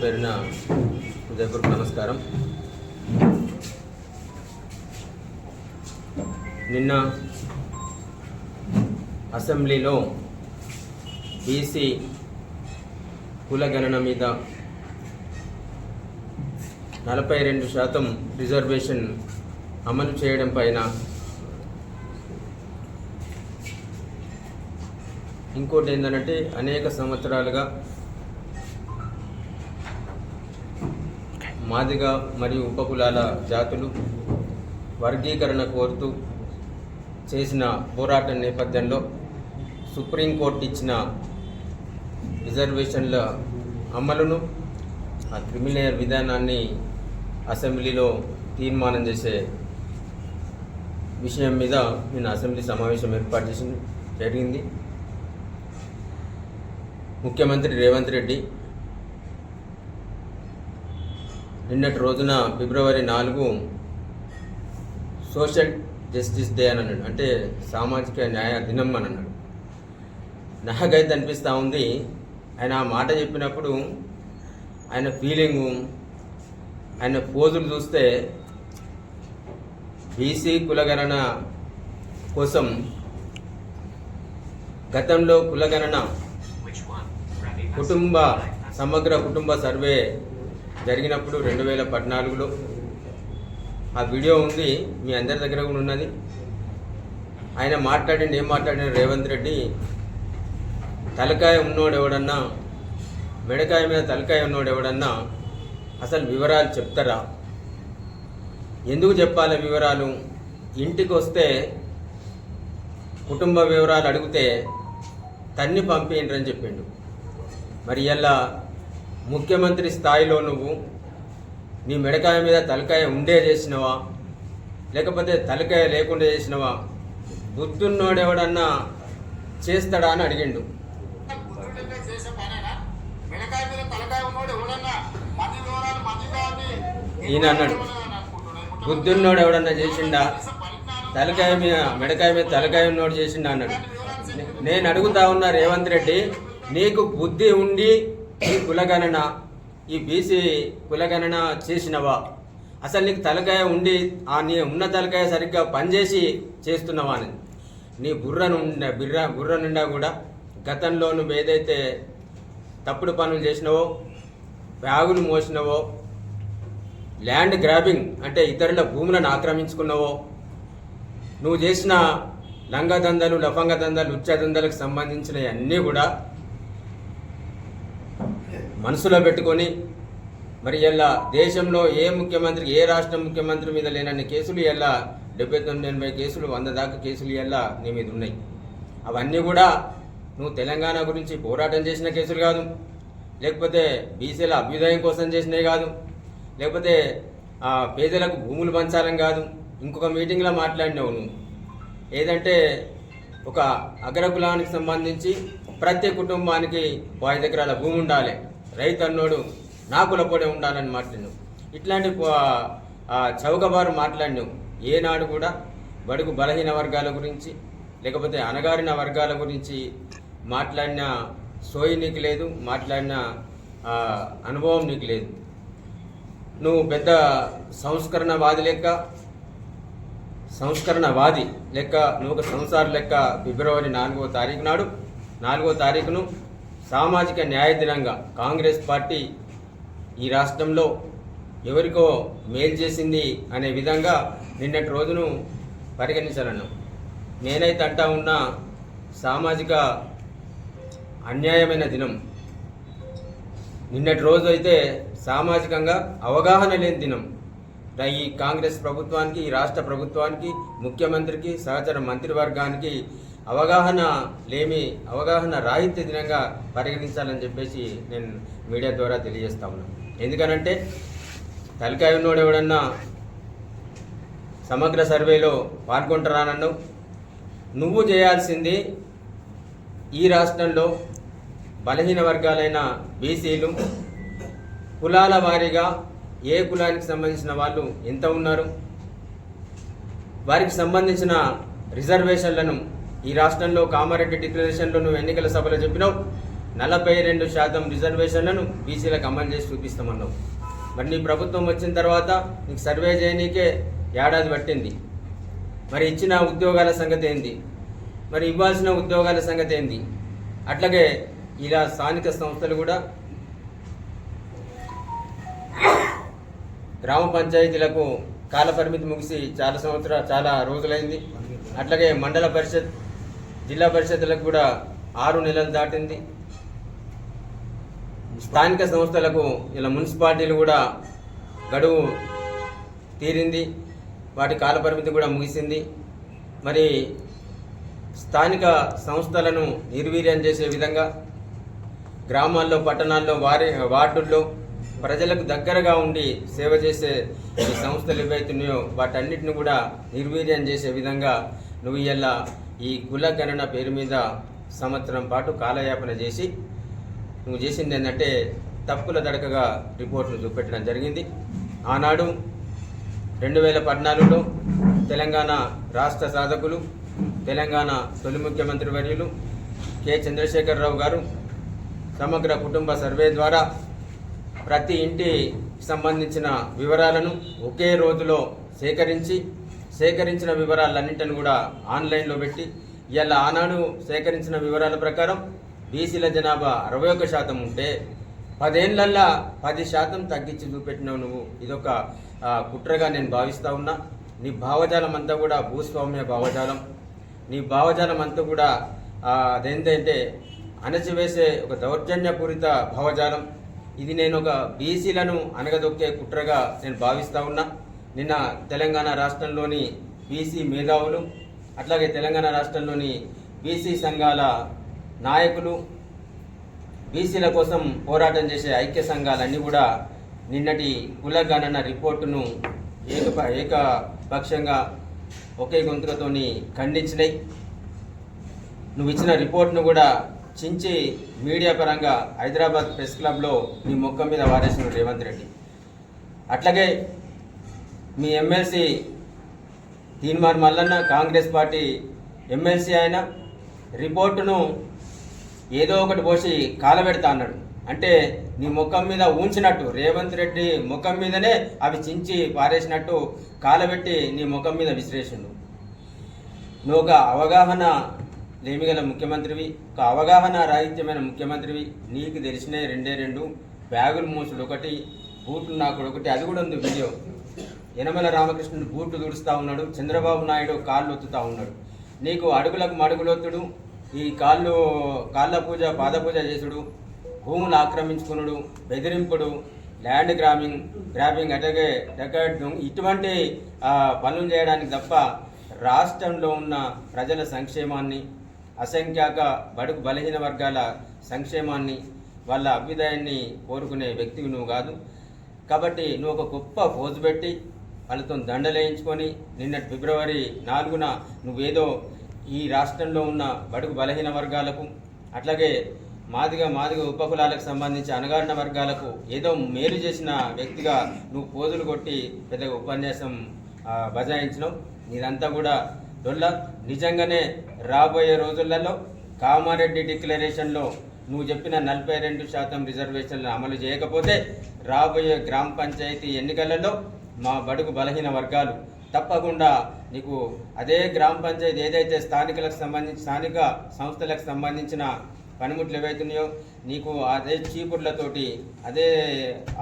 పేరు పేరున హృదయపూర్వక నమస్కారం. నిన్న అసెంబ్లీలో బీసీ కులగణన మీద నలభై రెండు శాతం రిజర్వేషన్ అమలు చేయడం పైన ఇంకోటి ఏంటంటే అనేక సంవత్సరాలుగా మాదిగ మరియు ఉపకులాల జాతులు వర్గీకరణ కోరుతూ చేసిన పోరాటం నేపథ్యంలో సుప్రీంకోర్టు ఇచ్చిన రిజర్వేషన్ల అమలును ఆ క్రిమినల్ విధానాన్ని అసెంబ్లీలో తీర్మానం చేసే విషయం మీద నేను అసెంబ్లీ సమావేశం ఏర్పాటు చేసి జరిగింది. ముఖ్యమంత్రి రేవంత్ రెడ్డి నిన్నటి రోజున ఫిబ్రవరి నాలుగు సోషల్ జస్టిస్ డే అని అన్నాడు. అంటే సామాజిక న్యాయ దినం అని అన్నాడు. నాకైతే అనిపిస్తూ ఉంది. ఆయన ఆ మాట చెప్పినప్పుడు ఆయన ఫీలింగు ఆయన పోజులు చూస్తే బీసీ కులగణన కోసం గతంలో కులగణన కుటుంబ సమగ్ర కుటుంబ సర్వే జరిగినప్పుడు రెండు వేల పద్నాలుగులో ఆ వీడియో ఉంది మీ అందరి దగ్గర కూడా ఉన్నది. ఆయన మాట్లాడింది ఏం మాట్లాడిన రేవంత్ రెడ్డి తలకాయ ఉన్నోడు ఎవడన్నా మెడకాయ మీద తలకాయ ఉన్నోడు ఎవడన్నా అసలు వివరాలు చెప్తారా? ఎందుకు చెప్పాలి వివరాలు? ఇంటికి వస్తే కుటుంబ వివరాలు అడిగితే తన్ని పంపేయండి చెప్పిండు. మరి ఇలా ముఖ్యమంత్రి స్థాయిలో నువ్వు నీ మెడకాయ మీద తలకాయ ఉండే చేసినవా? లేకపోతే తలకాయ లేకుండా చేసినవా? బుద్ధున్నోడెవడన్నా చేస్తాడా అని అడిగిండు. ఈయన అన్నాడు బుద్ధున్నోడు ఎవడన్నా చేసిండా? తలకాయ మీద మెడకాయ మీద తలకాయ ఉన్నోడు చేసిండా? అన్నాడు. నేను అడుగుతా ఉన్నా రేవంత్ రెడ్డి నీకు బుద్ధి ఉండి ఈ కులగణన ఈ బీసీ కులగణన చేసినవా? అసలు నీకు తలకాయ ఉండి ఆ నీ ఉన్న తలకాయ సరిగ్గా పనిచేసి చేస్తున్నావా అని. నీ బుర్ర నుండా బిర్ర బుర్ర నిండా కూడా గతంలో నువ్వు ఏదైతే తప్పుడు పనులు చేసినావో బ్యాగులు మోసినవో ల్యాండ్ గ్రాబింగ్ అంటే ఇతరుల భూములను ఆక్రమించుకున్నావో నువ్వు చేసిన లంగదందలు లఫంగ దందలు ఉచ్చ దందలకు సంబంధించినవి అన్నీ కూడా మనసులో పెట్టుకొని మరి ఇలా దేశంలో ఏ ముఖ్యమంత్రి ఏ రాష్ట్ర ముఖ్యమంత్రి మీద లేనన్ని కేసులు ఇలా డెబ్బై తొమ్మిది ఎనభై కేసులు వంద దాకా కేసులు ఇలా నీ మీద ఉన్నాయి? అవన్నీ కూడా నువ్వు తెలంగాణ గురించి పోరాటం చేసిన కేసులు కాదు. లేకపోతే బీసీల అభ్యుదయం కోసం చేసినవి కాదు. లేకపోతే ఆ, పేదలకు భూములు పంచాలని కాదు. ఇంకొక మీటింగ్లో మాట్లాడినావు నువ్వు. ఏదంటే ఒక అగ్రకులానికి సంబంధించి ప్రతి కుటుంబానికి ఐదు ఎకరాల భూమి ఉండాలి. రైతు అన్నోడు నాకులపడే ఉండాలని మాట్లాడినావు. ఇట్లాంటి ఆ చౌకబారు మాట్లాడినావు. ఏనాడు కూడా బడుగు బలహీన వర్గాల గురించి లేకపోతే అణగారిన వర్గాల గురించి మాట్లాడిన సోయి నీకు లేదు మాట్లాడిన అనుభవం నీకు లేదు. నువ్వు పెద్ద సంస్కరణవాది లెక్క సంస్కరణవాది లెక్క నువ్వు ఒక సంసార లెక్క ఫిబ్రవరి నాలుగవ తారీఖు నాడు నాలుగవ తారీఖును సామాజిక న్యాయ దినంగా కాంగ్రెస్ పార్టీ ఈ రాష్ట్రంలో ఎవరికో మేలు చేసింది అనే విధంగా నిన్నటి రోజును పరిగణించాలన్నాం. నేనైతే అంటా ఉన్న సామాజిక అన్యాయమైన దినం. నిన్నటి రోజు అయితే సామాజికంగా అవగాహన లేని దినం. ఈ కాంగ్రెస్ ప్రభుత్వానికి ఈ రాష్ట్ర ప్రభుత్వానికి ముఖ్యమంత్రికి సహచర మంత్రివర్గానికి అవగాహన లేమి అవగాహన రాహిత్య దినంగా పరిగణించాలని చెప్పేసి నేను మీడియా ద్వారా తెలియజేస్తా ఉన్నాను ఎందుకనంటే తలకాయ ఉన్నోడు ఎవడన్నా సమగ్ర సర్వేలో పాల్గొంటారానన్నావు. నువ్వు చేయాల్సింది ఈ రాష్ట్రంలో బలహీన వర్గాలైన బీసీలు కులాల వారీగా ఏ కులానికి సంబంధించిన వాళ్ళు ఎంత ఉన్నారు? వారికి సంబంధించిన రిజర్వేషన్లను ఈ రాష్ట్రంలో కామారెడ్డి డిక్లరేషన్లో నువ్వు ఎన్నికల సభలో చెప్పినావు. నలభై రెండు శాతం రిజర్వేషన్లను బీసీలకు అమలు చేసి చూపిస్తామన్నావు. మరి నీ ప్రభుత్వం వచ్చిన తర్వాత నీకు సర్వే చేయనీకే ఏడాది పట్టింది. మరి ఇచ్చిన ఉద్యోగాల సంగతి ఏంది? మరి ఇవ్వాల్సిన ఉద్యోగాల సంగతి ఏంది? అట్లాగే ఇలా స్థానిక సంస్థలు కూడా గ్రామ పంచాయతీలకు కాలపరిమితి ముగిసి చాలా సంవత్సరాలు చాలా రోజులైంది. అట్లాగే మండల పరిషత్ జిల్లా పరిషత్లకు కూడా ఆరు నెలలు దాటింది. స్థానిక సంస్థలకు ఇలా మున్సిపాలిటీలు కూడా గడువు తీరింది. వాటి కాలపరిమితి కూడా ముగిసింది. మరి స్థానిక సంస్థలను నిర్వీర్యం చేసే విధంగా గ్రామాల్లో పట్టణాల్లో వారి వార్డుల్లో ప్రజలకు దగ్గరగా ఉండి సేవ చేసే ఈ సంస్థలు ఏవైతున్నాయో వాటన్నిటిని కూడా నిర్వీర్యం చేసే విధంగా నువ్వు ఇలా ఈ కుల గణన పేరు మీద సంవత్సరం పాటు కాలయాపన చేసి నువ్వు చేసింది ఏంటంటే తప్పుల దడకగా రిపోర్టును చూపెట్టడం జరిగింది. ఆనాడు రెండు వేల పద్నాలుగులో తెలంగాణ రాష్ట్ర సాధకులు తెలంగాణ తొలి ముఖ్యమంత్రి వర్యులు కె. చంద్రశేఖరరావు గారు సమగ్ర కుటుంబ సర్వే ద్వారా ప్రతి ఇంటి సంబంధించిన వివరాలను ఒకే రోజులో సేకరించి సేకరించిన వివరాలన్నింటిని కూడా ఆన్లైన్లో పెట్టి ఇవాళ ఆనాడు సేకరించిన వివరాల ప్రకారం బీసీల జనాభా అరవై ఒక్క శాతం ఉంటే పదేళ్ళల్లా పది శాతం తగ్గించి చూపెట్టినావు నువ్వు. ఇదొక కుట్రగా నేను భావిస్తూ ఉన్నా. నీ భావజాలం అంతా కూడా భూస్వామ్య భావజాలం. నీ భావజాలం అంతా కూడా అదేంటంటే అణచివేసే ఒక దౌర్జన్యపూరిత భావజాలం. ఇది నేను ఒక బీసీలను అనగదొక్కే కుట్రగా నేను భావిస్తూ ఉన్నా. నిన్న తెలంగాణ రాష్ట్రంలోని బీసీ మేధావులు అట్లాగే తెలంగాణ రాష్ట్రంలోని బీసీ సంఘాల నాయకులు బీసీల కోసం పోరాటం చేసే ఐక్య సంఘాలన్నీ కూడా నిన్నటి కులగణన రిపోర్టును ఏక ఏకపక్షంగా ఒకే గొంతుకతోని ఖండించినాయి నువ్వు ఇచ్చిన రిపోర్ట్ను కూడా చించి మీడియా పరంగా హైదరాబాద్ ప్రెస్ క్లబ్లో నీ మొక్క మీద వారేసిన రేవంత్ రెడ్డి. అట్లాగే మీ MLC Teenmar Mallanna Congress party MLC ఆయన రిపోర్టును ఏదో ఒకటి పోసి కాలబెడతా అన్నాడు. అంటే నీ ముఖం మీద ఉంచినట్టు రేవంత్ రెడ్డి ముఖం మీదనే అవి చించి పారేసినట్టు కాలబెట్టి నీ ముఖం మీద విశ్లేషణలు నువ్వు ఒక అవగాహన లేమిగల ముఖ్యమంత్రివి ఒక అవగాహన రాహిత్యమైన ముఖ్యమంత్రివి. నీకు తెలిసిన రెండే రెండు. బ్యాగులు మూసుడు ఒకటి బూట్లు నాకు ఒకటి. అది కూడా ఉంది వీడియో. యనమల రామకృష్ణుడు బూట్లు తుడుస్తూ ఉన్నాడు చంద్రబాబు నాయుడు కాళ్ళు ఒత్తుతూ ఉన్నాడు. నీకు అడుగులకు మడుగులొత్తుడు ఈ కాళ్ళు కాళ్ళ పూజ పాద పూజ చేసుడు భూములు ఆక్రమించుకునుడు బెదిరింపుడు ల్యాండ్ గ్రాబింగ్ గ్రాబింగ్ అటగే రికార్డు ఇటువంటి పనులు చేయడానికి తప్ప రాష్ట్రంలో ఉన్న ప్రజల సంక్షేమాన్ని అసంఖ్యాక బడుగు బలహీన వర్గాల సంక్షేమాన్ని వాళ్ళ అభ్యుదయాన్ని కోరుకునే వ్యక్తివి నువ్వు కాదు. కాబట్టి నువ్వు ఒక గొప్ప పోజు పెట్టి వాళ్ళతో దండలేయించుకొని నిన్నటి ఫిబ్రవరి నాలుగున నువ్వేదో ఈ రాష్ట్రంలో ఉన్న బడుగు బలహీన వర్గాలకు అట్లాగే మాదిగ మాదిగ ఉపకులాలకు సంబంధించి అణగారిన వర్గాలకు ఏదో మేలు చేసిన వ్యక్తిగా నువ్వు పోజులు కొట్టి పెద్ద ఉపన్యాసం బజాయించడం ఇదంతా కూడా డొల్ల నిజంగానే రాబోయే రోజులలో కామారెడ్డి డిక్లరేషన్లో నువ్వు చెప్పిన నలభై రెండు శాతం రిజర్వేషన్లు అమలు చేయకపోతే రాబోయే గ్రామ పంచాయతీ ఎన్నికలలో మా బడుగు బలహీన వర్గాలు తప్పకుండా నీకు అదే గ్రామ పంచాయతీ ఏదైతే స్థానికులకు సంబంధించి స్థానిక సంస్థలకు సంబంధించిన పనిముట్లు ఏవైతున్నాయో నీకు అదే చీపుర్లతోటి అదే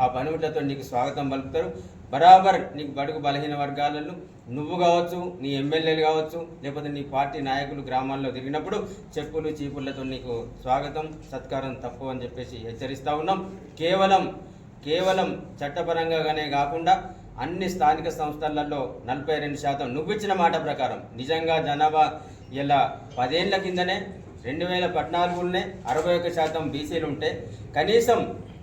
ఆ పనిముట్లతో నీకు స్వాగతం పలుకుతారు. బరాబర్ నీకు బడుగు బలహీన వర్గాలను నువ్వు కావచ్చు నీ ఎమ్మెల్యేలు కావచ్చు లేకపోతే నీ పార్టీ నాయకులు గ్రామాల్లో తిరిగినప్పుడు చెప్పులు చీపుర్లతో నీకు స్వాగతం సత్కారం తప్పు అని చెప్పేసి హెచ్చరిస్తూ ఉన్నాం. కేవలం కేవలం చట్టపరంగానే కాకుండా అన్ని స్థానిక సంస్థలలో నలభై రెండు శాతం నువ్వు ఇచ్చిన మాట ప్రకారం. నిజంగా జనాభా ఇలా పదేళ్ళ కిందనే రెండు వేల పద్నాలుగులోనే అరవై ఒక శాతం బీసీలు ఉంటే కనీసం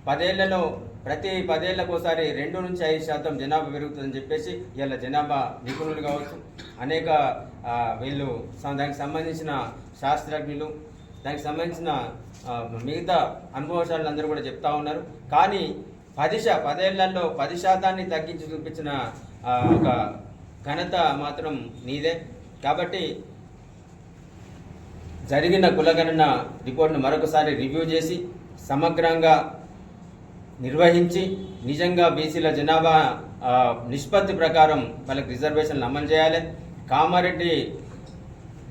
పదేళ్ళలో ప్రతి పదేళ్ళకోసారి రెండు నుంచి ఐదు శాతం జనాభా పెరుగుతుందని చెప్పేసి ఇలా జనాభా నిపుణులు కావచ్చు అనేక వీళ్ళు దానికి సంబంధించిన శాస్త్రజ్ఞులు దానికి సంబంధించిన మిగతా అనుభవశాలు అందరూ కూడా చెప్తా ఉన్నారు. కానీ పది శా పదేళ్ళలో పది శాతాన్ని తగ్గించి చూపించిన ఒక ఘనత మాత్రం నీదే. కాబట్టి జరిగిన కులగణన రిపోర్ట్ను మరొకసారి రివ్యూ చేసి సమగ్రంగా నిర్వహించి నిజంగా బీసీల జనాభా నిష్పత్తి ప్రకారం వాళ్ళకి రిజర్వేషన్లు అమలు చేయాలి. కామారెడ్డి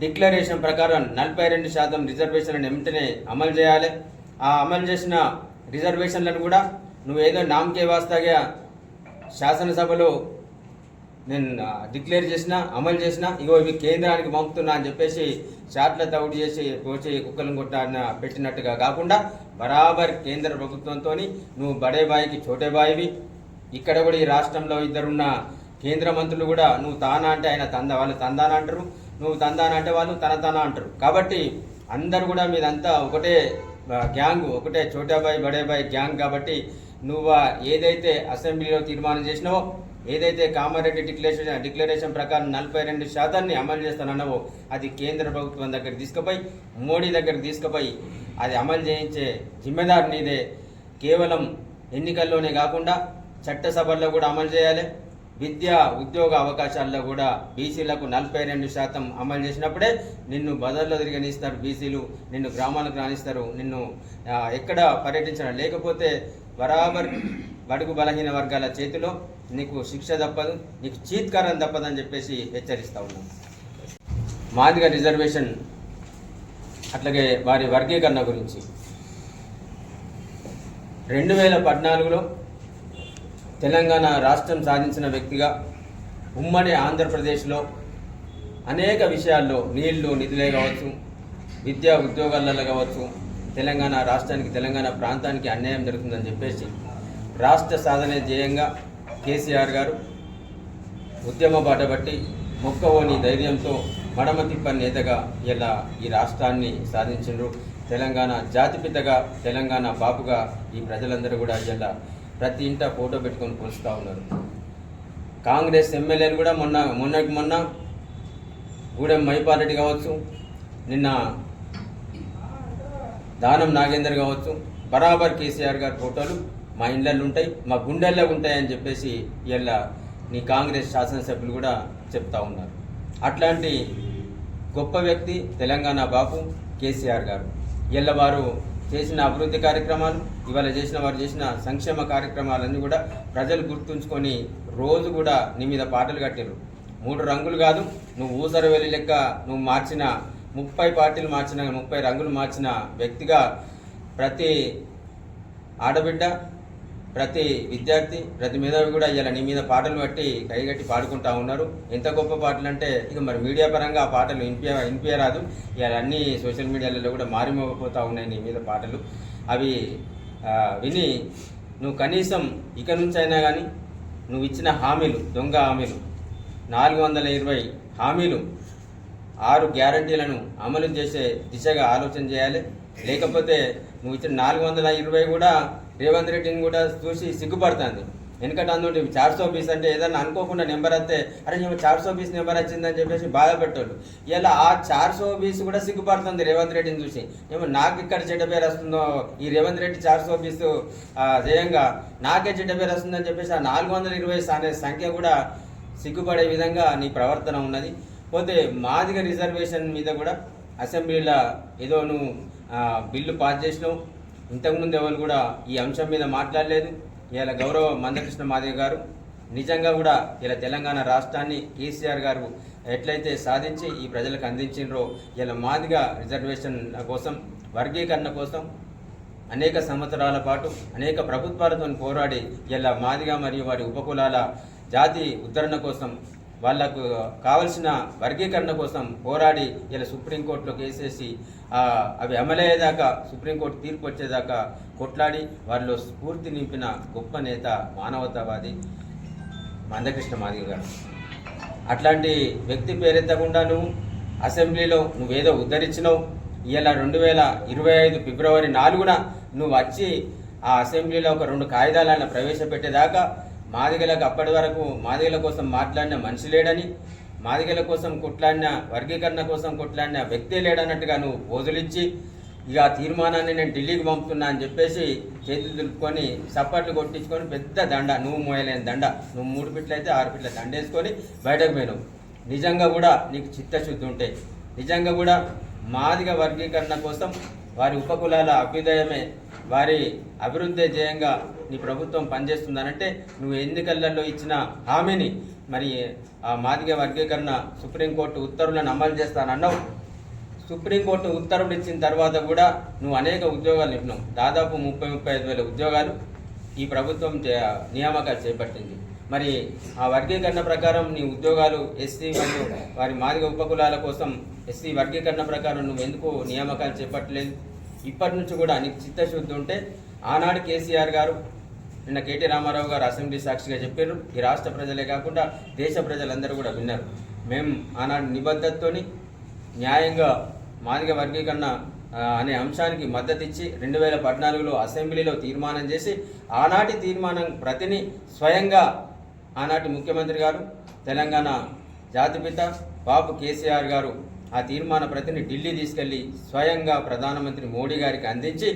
డిక్లరేషన్ ప్రకారం నలభై రెండు శాతం రిజర్వేషన్లను వెంటనే అమలు చేయాలి. ఆ అమలు చేసిన రిజర్వేషన్లను కూడా నువ్వు ఏదో నామకే వాస్తాగా శాసనసభలో నేను డిక్లేర్ చేసిన అమలు చేసిన ఇగో ఇవి కేంద్రానికి పంపుతున్నా అని చెప్పేసి షాట్ల తౌడు చేసి పోచి కుక్కలను కొట్టాన పెట్టినట్టుగా కాకుండా బరాబర్ కేంద్ర ప్రభుత్వంతో నువ్వు బడే బాయికి చోటే బాయివి ఇక్కడ కూడా ఈ రాష్ట్రంలో ఇద్దరున్న కేంద్ర మంత్రులు కూడా నువ్వు తానా అంటే ఆయన తంద వాళ్ళు తందాన అంటారు. నువ్వు తందాన అంటే వాళ్ళు తన తన అంటారు. కాబట్టి అందరు కూడా మీదంతా ఒకటే గ్యాంగ్ ఒకటే చోటాబాయి బడేబాయి గ్యాంగ్ కాబట్టి నువ్వు ఏదైతే అసెంబ్లీలో తీర్మానం చేసినావో ఏదైతే కామారెడ్డి డిక్లరేషన్ డిక్లరేషన్ ప్రకారం నలభై రెండు శాతాన్ని అమలు చేస్తానన్నావో అది కేంద్ర ప్రభుత్వం దగ్గర తీసుకుపోయి మోడీ దగ్గర తీసుకుపోయి అది అమలు చేయించే జిమ్మెదారు నీదే. కేవలం ఎన్నికల్లోనే కాకుండా చట్టసభల్లో కూడా అమలు చేయాలి. విద్య ఉద్యోగ అవకాశాల్లో కూడా బీసీలకు నలభై రెండు శాతం అమలు చేసినప్పుడే నిన్ను బజార్లో తిరిగనిస్తారు బీసీలు నిన్ను గ్రామాలకు రాణిస్తారు నిన్ను ఎక్కడ పర్యటించడం. లేకపోతే బరాబర్ బడుగు బలహీన వర్గాల చేతిలో నీకు శిక్ష తప్పదు నీకు చీత్కారం తప్పదని చెప్పేసి హెచ్చరిస్తా ఉన్నాం. మాదిగ రిజర్వేషన్ అట్లాగే వారి వర్గీకరణ గురించి. రెండు వేల పద్నాలుగులో తెలంగాణ రాష్ట్రం సాధించిన వ్యక్తిగా ఉమ్మడి ఆంధ్రప్రదేశ్లో అనేక విషయాల్లో నీళ్ళు నిధులే కావచ్చు విద్యా ఉద్యోగాలలో కావచ్చు తెలంగాణ రాష్ట్రానికి తెలంగాణ ప్రాంతానికి అన్యాయం జరుగుతుందని చెప్పేసి రాష్ట్ర సాధనే ధ్యేయంగా కేసీఆర్ గారు ఉద్యమ బాటబట్టి మొక్కవోని ధైర్యంతో మడమ తిప్పని నేతగా ఇలా ఈ రాష్ట్రాన్ని సాధించిండ్రు. తెలంగాణ జాతిపితగా తెలంగాణ బాపుగా ఈ ప్రజలందరూ కూడా ఇలా ప్రతి ఇంట ఫోటో పెట్టుకొని కొలుస్తూ ఉన్నారు. కాంగ్రెస్ ఎమ్మెల్యేలు కూడా మొన్న మొన్నటి మొన్న గూడెం మహిపారెడ్డి కావచ్చు నిన్న దానం నాగేందర్ కావచ్చు బరాబర్ కేసీఆర్ గారి ఫోటోలు మా ఇళ్ళల్లో ఉంటాయి మా గుండెల్లో ఉంటాయని చెప్పేసి ఇలా నీ కాంగ్రెస్ శాసనసభ్యులు కూడా చెప్తా ఉన్నారు. అట్లాంటి గొప్ప వ్యక్తి తెలంగాణ బాపు కేసీఆర్ గారు. ఇళ్ళ వారు చేసిన అభివృద్ధి కార్యక్రమాలు ఇవాళ చేసిన వారు చేసిన సంక్షేమ కార్యక్రమాలన్నీ కూడా ప్రజలు గుర్తుంచుకొని రోజు కూడా నీ మీద పాటలు కట్టారు మూడు రంగులు కాదు నువ్వు ఊసర వెళ్ళి లెక్క నువ్వు మార్చిన ముప్పై పార్టీలు మార్చిన ముప్పై రంగులు మార్చిన వ్యక్తిగా ప్రతి ఆడబిడ్డ ప్రతి విద్యార్థి ప్రతి మేధావి కూడా ఇలా నీ మీద పాటలు బట్టి కైగట్టి పాడుకుంటా ఉన్నారు. ఎంత గొప్ప పాటలు అంటే ఇక మరి మీడియా పరంగా ఆ పాటలు వినిపించ వినిపించరాదు ఇలా అన్ని సోషల్ మీడియాలలో కూడా మారిమోగిపోతూ ఉన్నాయి నీ మీద పాటలు. అవి విని నువ్వు కనీసం ఇక నుంచి అయినా కానీ నువ్వు ఇచ్చిన హామీలు దొంగ హామీలు నాలుగు వందల ఇరవై హామీలు ఆరు గ్యారంటీలను అమలు చేసే దిశగా ఆలోచన చేయాలి. లేకపోతే నువ్వు ఇచ్చిన నాలుగు వందల ఇరవై కూడా రేవంత్ రెడ్డిని కూడా చూసి సిగ్గుపడుతుంది. ఎందుకంటే అందులో చార్ సో అంటే ఏదన్నా అనుకోకుండా నెంబర్ వస్తే అరే నేను చార్ సో నెంబర్ వచ్చిందని చెప్పేసి బాధపెట్టాడు ఇలా ఆ చార్ సో కూడా సిగ్గుపడుతుంది రేవంత్ రెడ్డిని చూసి. ఏమో నాకు ఇక్కడ చెడ్డ పేరు వస్తుందో ఈ రేవంత్ రెడ్డి చార్ సో బీస్ జయంగా నాకే చెడ్డ పేరు వస్తుందని చెప్పేసి ఆ నాలుగు వందల ఇరవై అనే సంఖ్య కూడా సిగ్గుపడే విధంగా నీ ప్రవర్తన ఉన్నది. పోతే మాదిగ రిజర్వేషన్ మీద కూడా అసెంబ్లీలో ఏదో నువ్వు బిల్లు పాస్ చేసినావు. ఇంతకుముందు ఎవరు కూడా ఈ అంశం మీద మాట్లాడలేదు. ఇలా గౌరవ మందకృష్ణ మాదిగ గారు నిజంగా కూడా ఇలా తెలంగాణ రాష్ట్రాన్ని కేసీఆర్ గారు ఎట్లయితే సాధించి ఈ ప్రజలకు అందించినరో ఇలా మాదిగా రిజర్వేషన్ కోసం వర్గీకరణ కోసం అనేక సంవత్సరాల పాటు అనేక ప్రభుత్వాలతో పోరాడి ఇలా మాదిగా మరియు వారి ఉపకులాల జాతి ఉద్ధరణ కోసం వాళ్ళకు కావలసిన వర్గీకరణ కోసం పోరాడి ఇలా సుప్రీంకోర్టులో కేసేసి అవి అమలయ్యేదాకా సుప్రీంకోర్టు తీర్పు వచ్చేదాకా కొట్లాడి వారిలో స్ఫూర్తి నింపిన గొప్ప నేత మానవతావాది మందకృష్ణ మాదిగ గారు. అట్లాంటి వ్యక్తి పేరెత్తకుండా నువ్వు అసెంబ్లీలో నువ్వేదో ఉద్ధరించినావు. ఇలా రెండు వేల ఇరవై ఐదు ఫిబ్రవరి నాలుగున నువ్వు వచ్చి ఆ అసెంబ్లీలో ఒక రెండు కాగితాలను ప్రవేశపెట్టేదాకా మాదిగలకు అప్పటి వరకు మాదిగల కోసం మాట్లాడిన మనిషి లేడని మాదిగల కోసం కొట్లాడిన వర్గీకరణ కోసం కొట్లాడిన వ్యక్తే లేడన్నట్టుగా నువ్వు పోజులిచ్చి ఇక ఆ తీర్మానాన్ని నేను ఢిల్లీకి పంపుతున్నా అని చెప్పేసి చేతులు దులుపుకొని చప్పట్లు కొట్టించుకొని పెద్ద దండ నువ్వు మోయలేని దండ నువ్వు మూడు పిట్లు అయితే ఆరు పిట్ల దండ వేసుకొని బయటకు పోయినావు. నిజంగా కూడా నీకు చిత్తశుద్ధి ఉంటే నిజంగా కూడా మాదిగ వర్గీకరణ కోసం వారి ఉపకులాల అభ్యుదయమే వారి అభివృద్ధి ధ్యేయంగా నీ ప్రభుత్వం పనిచేస్తుందనంటే నువ్వు ఎన్నికలలో ఇచ్చిన హామీని మరి ఆ మాదిగ వర్గీకరణ సుప్రీంకోర్టు ఉత్తర్వులను అమలు చేస్తానన్నావు. సుప్రీంకోర్టు ఉత్తర్వులు ఇచ్చిన తర్వాత కూడా నువ్వు అనేక ఉద్యోగాలు నింపినావు. దాదాపు ముప్పై ముప్పై ఐదు వేల ఉద్యోగాలు ఈ ప్రభుత్వం చే- నియామకాలు చేపట్టింది. మరి ఆ వర్గీకరణ ప్రకారం నీ ఉద్యోగాలు ఎస్సీ మరియు వారి మాదిగ ఉపకులాల కోసం ఎస్సీ వర్గీకరణ ప్రకారం నువ్వు ఎందుకు నియామకాలు చేపట్టలేదు? ఇప్పటి నుంచి కూడా నీకు చిత్తశుద్ధి ఉంటే ఆనాడు కేసీఆర్ గారు నిన్న కేటీ రామారావు గారు అసెంబ్లీ సాక్షిగా చెప్పారు. ఈ రాష్ట్ర ప్రజలే కాకుండా దేశ ప్రజలందరూ కూడా విన్నారు. మేము ఆనాడు నిబద్ధతతోని న్యాయంగా మాదిక వర్గీకరణ అనే అంశానికి మద్దతు ఇచ్చి రెండు వేల పద్నాలుగులో అసెంబ్లీలో తీర్మానం చేసి ఆనాటి తీర్మానం ప్రతిని స్వయంగా ఆనాటి ముఖ్యమంత్రి గారు తెలంగాణ జాతిపిత బాబు కేసీఆర్ గారు ఆ తీర్మాన ప్రతిని ఢిల్లీ తీసుకెళ్ళి స్వయంగా ప్రధానమంత్రి మోడీ గారికి అందించి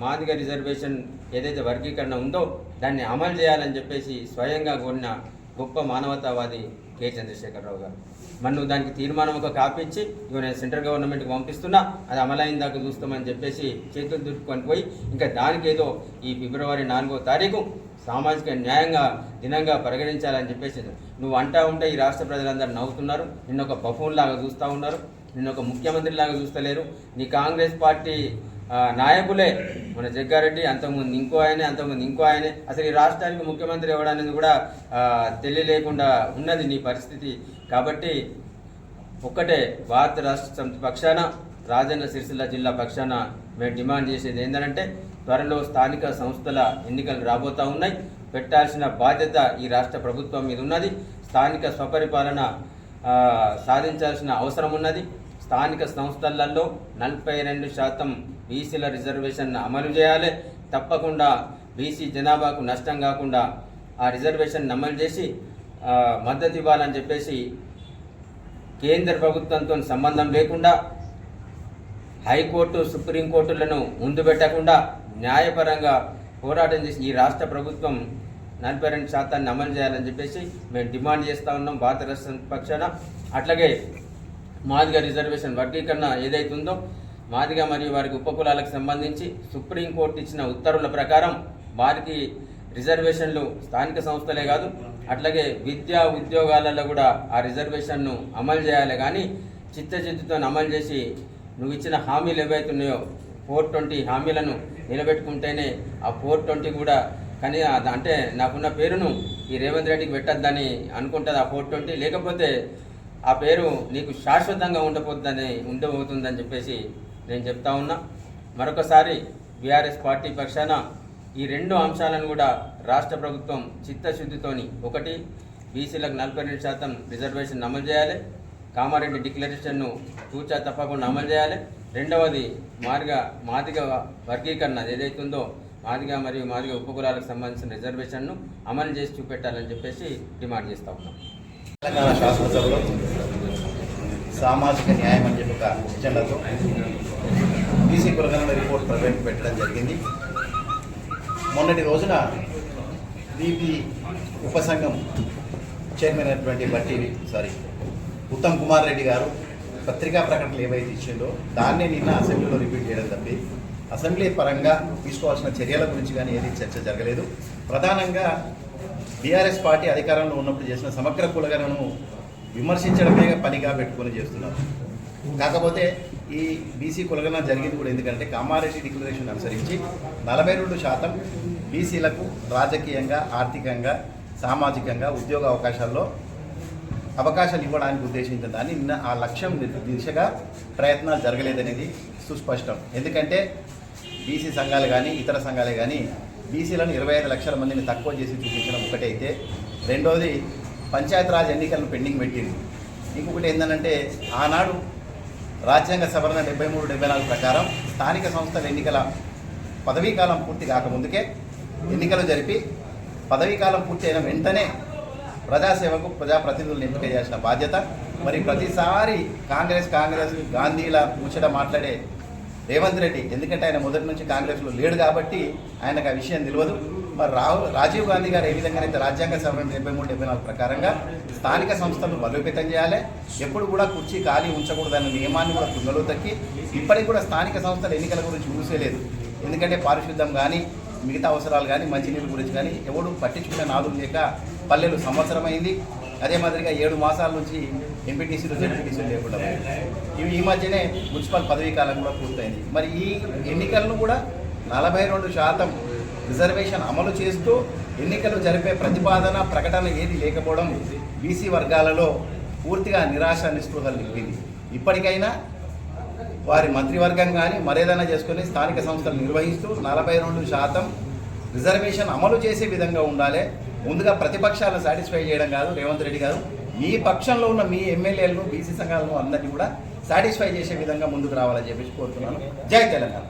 మాదిగ రిజర్వేషన్ ఏదైతే వర్గీకరణ ఉందో దాన్ని అమలు చేయాలని చెప్పేసి స్వయంగా కోరిన గొప్ప మానవతావాది కె. చంద్రశేఖరరావు గారు. మరి నువ్వు దానికి తీర్మానం ఒక కాపించి ఇచ్చి నేను సెంట్రల్ గవర్నమెంట్కి పంపిస్తున్నా అది అమలైన దాకా చూస్తామని చెప్పేసి చేతులు దుట్టుకొని పోయి ఇంకా దానికి ఏదో ఈ ఫిబ్రవరి నాలుగో తారీఖు సామాజిక న్యాయంగా దినంగా పరిగణించాలని చెప్పేసి నువ్వు అంటా ఉంటే ఈ రాష్ట్ర ప్రజలందరూ నవ్వుతున్నారు నిన్న ఒక బఫూన్ లాగా చూస్తూ ఉన్నారు నిన్న ఒక ముఖ్యమంత్రి లాగా చూస్తలేరు నీ కాంగ్రెస్ పార్టీ నాయకులే. మన జగ్గారెడ్డి అంతకుముందు ఇంకో ఆయనే అంతకుముందు ఇంకో ఆయనే. అసలు ఈ రాష్ట్రానికి ముఖ్యమంత్రి ఇవ్వడానికి కూడా తెలియలేకుండా ఉన్నది నీ పరిస్థితి. కాబట్టి ఒక్కటే భారత రాష్ట్ర పక్షాన రాజన్న సిరిసిల్ల జిల్లా పక్షాన మేము డిమాండ్ చేసేది ఏంటంటే త్వరలో స్థానిక సంస్థల ఎన్నికలు రాబోతా ఉన్నాయి. పెట్టాల్సిన బాధ్యత ఈ రాష్ట్ర ప్రభుత్వం మీద ఉన్నది. స్థానిక స్వపరిపాలన సాధించాల్సిన అవసరం ఉన్నది. స్థానిక సంస్థలలో నలభై రెండు శాతం బీసీల రిజర్వేషన్ అమలు చేయాలి. తప్పకుండా బీసీ జనాభాకు నష్టం కాకుండా ఆ రిజర్వేషన్ అమలు చేసి మద్దతు ఇవ్వాలని చెప్పేసి కేంద్ర ప్రభుత్వంతో సంబంధం లేకుండా హైకోర్టు సుప్రీంకోర్టులను ముందు పెట్టకుండా న్యాయపరంగా పోరాటం చేసి ఈ రాష్ట్ర ప్రభుత్వం నలభై రెండు శాతాన్ని అమలు చేయాలని చెప్పేసి మేము డిమాండ్ చేస్తూ ఉన్నాం. భారత రాష్ట్ర పక్షాన అట్లాగే మాదిగా రిజర్వేషన్ వర్గీకరణ ఏదైతుందో మాదిగ మరియు వారికి ఉపకులాలకు సంబంధించి సుప్రీంకోర్టు ఇచ్చిన ఉత్తర్వుల ప్రకారం వారికి రిజర్వేషన్లు స్థానిక సంస్థలే కాదు అట్లాగే విద్యా ఉద్యోగాలలో కూడా ఆ రిజర్వేషన్ను అమలు చేయాలి. కానీ చిత్తచిత్తుతో అమలు చేసి నువ్వు ఇచ్చిన హామీలు ఏవైతే ఉన్నాయో ఫోర్ ట్వంటీ హామీలను నిలబెట్టుకుంటేనే ఆ ఫోర్ ట్వంటీ కూడా కానీ అంటే నాకున్న పేరును ఈ రేవంత్ రెడ్డికి పెట్టద్దని అనుకుంటుంది ఆ ఫోర్ ట్వంటీ. లేకపోతే ఆ పేరు నీకు శాశ్వతంగా ఉండబోతుందని ఉండబోతుందని చెప్పేసి నేను చెప్తా ఉన్నా. మరొకసారి బీఆర్ఎస్ పార్టీ పక్షాన ఈ రెండు అంశాలను కూడా రాష్ట్ర ప్రభుత్వం చిత్తశుద్ధితోని ఒకటి బీసీలకు నలభై రెండు శాతం రిజర్వేషన్ అమలు చేయాలి. కామారెడ్డి డిక్లరేషన్ను తూచా తప్పకుండా అమలు చేయాలి. రెండవది మార్గ మాదిగ వర్గీకరణ ఏదైతే ఉందో మాదిగ మరియు మాదిగ ఉపకులాలకు సంబంధించిన రిజర్వేషన్ను అమలు చేసి చూపెట్టాలని చెప్పేసి డిమాండ్ చేస్తా ఉన్నాం. తెలంగాణ శాసనసభలో సామాజిక న్యాయం అని చెప్పి ఒక ఎజెండాతో బీసీ కులగణన రిపోర్ట్ ప్రవేశపెట్టడం జరిగింది. మొన్నటి రోజున బీపీ ఉపసంఘం చైర్మన్ అయినటువంటి బట్టి సారీ ఉత్తమ్ కుమార్ రెడ్డి గారు పత్రికా ప్రకటనలు ఏవైతే ఇచ్చిందో దాన్నే నిన్న అసెంబ్లీలో రిపీట్ చేయడం తప్పి అసెంబ్లీ పరంగా తీసుకోవాల్సిన చర్యల గురించి కానీ ఏది చర్చ జరగలేదు. ప్రధానంగా బీఆర్ఎస్ పార్టీ అధికారంలో ఉన్నప్పుడు చేసిన సమగ్ర కులగణను విమర్శించడమే పనిగా పెట్టుకొని చేస్తున్నారు. కాకపోతే ఈ బీసీ కులగన జరిగింది కూడా ఎందుకంటే కామారెడ్డి డిక్లరేషన్ అనుసరించి నలభై రెండు శాతం బీసీలకు రాజకీయంగా ఆర్థికంగా సామాజికంగా ఉద్యోగ అవకాశాల్లో అవకాశాలు ఇవ్వడానికి ఉద్దేశించిన దాన్ని నిన్న ఆ లక్ష్యం దిశగా ప్రయత్నాలు జరగలేదనేది సుస్పష్టం. ఎందుకంటే బీసీ సంఘాలు కానీ ఇతర సంఘాలే కానీ బీసీలను ఇరవై ఐదు లక్షల మందిని తక్కువ చేసి చూపించడం ఒకటైతే రెండోది పంచాయతీరాజ్ ఎన్నికలను పెండింగ్ పెట్టింది. ఇంకొకటి ఏంటంటే ఆనాడు రాజ్యాంగ సవరణ డెబ్బై మూడు డెబ్బై నాలుగు ప్రకారం స్థానిక సంస్థల ఎన్నికల పదవీకాలం పూర్తి కాకముందుకే ఎన్నికలు జరిపి పదవీకాలం పూర్తి అయిన వెంటనే ప్రజాసేవకు ప్రజాప్రతినిధులను ఎంపిక చేసిన బాధ్యత. మరి ప్రతిసారి కాంగ్రెస్ కాంగ్రెస్ గాంధీల ముచ్చట మాట్లాడే రేవంత్ రెడ్డి ఎందుకంటే ఆయన మొదటి నుంచి కాంగ్రెస్లో లేడు కాబట్టి ఆయనకు ఆ విషయం తెలియదు. మరి రాహుల్ రాజీవ్ గాంధీ గారు ఏ విధంగానైతే రాజ్యాంగ సవరణ డెబ్బై మూడు డెబ్బై నాలుగు ప్రకారంగా స్థానిక సంస్థలను బలోపేతం చేయాలి. ఎప్పుడు కూడా కుర్చీ ఖాళీ ఉంచకూడదన్న నియమాన్ని కూడా తుంగలో తక్కి ఇప్పటికి కూడా స్థానిక సంస్థల ఎన్నికల గురించి ఊసేలేదు ఎందుకంటే పారిశుద్ధం కానీ మిగతా అవసరాలు కానీ మంచినీళ్ళ గురించి కానీ ఎవడు పట్టించుకునే నాదులు లేక పల్లెలు సంవత్సరమైంది. అదే మాదిరిగా ఏడు మాసాల నుంచి ఎంపీటీసీలు జెడ్పీటీసీలు లేకుండా ఇవి ఈ మధ్యనే మున్సిపల్ పదవీ కాలం కూడా పూర్తయింది. మరి ఈ ఎన్నికలను కూడా నలభై రెండు శాతం రిజర్వేషన్ అమలు చేస్తూ ఎన్నికలు జరిపే ప్రతిపాదన ప్రకటన ఏది లేకపోవడం బీసీ వర్గాలలో పూర్తిగా నిరాశ నిస్పృహలు నింపింది. ఇప్పటికైనా వారి మంత్రివర్గం కానీ మరేదైనా చేసుకొని స్థానిక సంస్థలు నిర్వహిస్తూ నలభై రెండు శాతం రిజర్వేషన్ అమలు చేసే విధంగా ఉండాలి. ముందుగా ప్రతిపక్షాలను సాటిస్ఫై చేయడం కాదు రేవంత్ రెడ్డి గారు. మీ పక్షంలో ఉన్న మీ ఎమ్మెల్యేలను బీసీ సంఘాలను అందరినీ కూడా సాటిస్ఫై చేసే విధంగా ముందుకు రావాలని చెప్పేసి కోరుతున్నాను. జై తెలంగాణ.